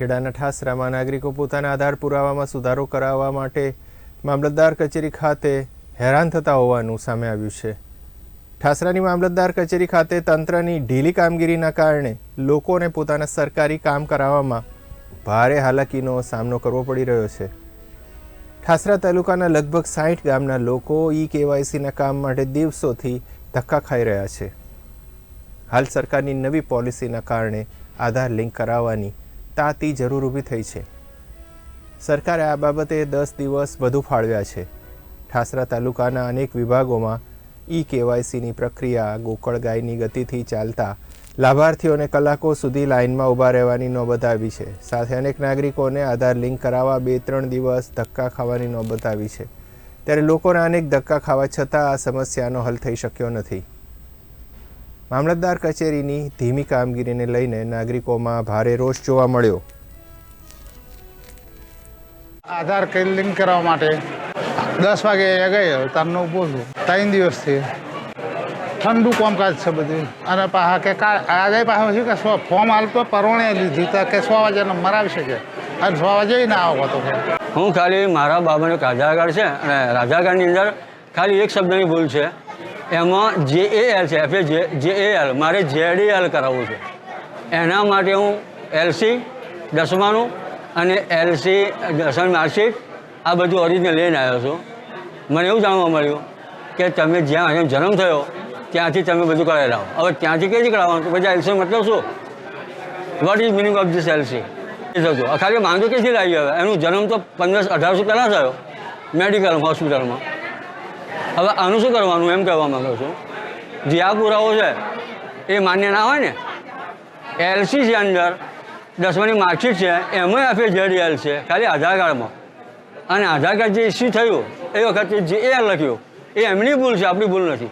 ખેડાના ઠાસરામાં નાગરિકો પોતાના આધાર પુરાવામાં સુધારો કરાવવા માટે મામલતદાર કચેરી ખાતે હેરાન થતા હોવાનું સામે આવ્યું છે. ઠાસરાની મામલતદાર કચેરી ખાતે તંત્રની ઢીલી કામગીરીના કારણે લોકોને પોતાના સરકારી કામ કરાવવામાં ભારે હાલાકીનો સામનો કરવો પડી રહ્યો છે. ઠાસરા તાલુકાના લગભગ સાઠ ગામના લોકો ઈ કેવાયસીના કામ માટે દિવસોથી ધક્કા ખાઈ રહ્યા છે. હાલ સરકારની નવી પોલિસીના કારણે આધાર લિંક કરાવવાની તાતી જરૂર ઊભી થઈ છે. સરકારે આ બાબતે દસ દિવસ વધુ ફાળવ્યા છે. ઠાસરા તાલુકાના અનેક વિભાગોમાં ઈ કેવાયસીની પ્રક્રિયા, ગોકળ ગાયની ગતિથી ચાલતા લાભાર્થીઓને કલાકો સુધી લાઇનમાં ઊભા રહેવાની નોબત આવી છે. સાથે અનેક નાગરિકોને આધાર લિંક કરાવવા બે ત્રણ દિવસ ધક્કા ખાવાની નોબત આવી છે. ત્યારે લોકોને અનેક ધક્કા ખાવા છતાં આ સમસ્યાનો હલ થઈ શક્યો નથી. મામલતદાર કચેરીની ધીમી કામગીરીને લઈને નાગરિકોમાં ભારે રોષ જોવા મળ્યો. આધાર કાર્ડ લિંક કરવા માટે દસ વાગે અહીંયા ગયો તારનો ઊભો છું ત્રણ દિવસથી. ઠંડુ કામકાજ છે બધું. અને પાછા કે આજે પાછા શું કે સો ફોર્મ હાલતો પરવણે લીધી તો કે સો વાગ્યાનો મરાવી શકે. અને સો વાગે ના આવો તો હું ખાલી મારા બાબાનો એક આધાર કાર્ડ છે અને આધાર કાર્ડની અંદર ખાલી એક શબ્દની ભૂલ છે. એમાં જે એ એલ છે F J J A L મારે જેડ એલ કરાવવું છે. એના માટે હું એલસી દસમાનું અને એલસી દસમ માર્કશીટ આ બધું ઓરિજિનલ લઈને આવ્યો છું. મને એવું જાણવા મળ્યું કે તમે જ્યાં અહીંયા જન્મ થયો, ત્યાંથી તમે બધું કરાવી લાવો. હવે ત્યાંથી કઈ કરાવવાનું? પછી એલસી મતલબ શું? What is meaning of this LC એ થતું ખાલી માંગો ક્યાંથી લાવી હવે? એનું જન્મ તો પંદર, અઢારસો પહેલાં થયો મેડિકલ હોસ્પિટલમાં હવે આનું શું કરવાનું એમ કહેવા માંગુ છું? જે આ પુરાવો છે, એ માન્ય ના હોય ને? એલસી છે અંદર, દસમાની માર્કશીટ છે એમાં આપે જેડ એલ છે, ખાલી આધાર કાર્ડમાં. અને આધાર કાર્ડ જે ઇસ્યુ થયું, એ વખતે જે એ લખ્યું, એ એમની ભૂલ છે, આપણી ભૂલ નથી.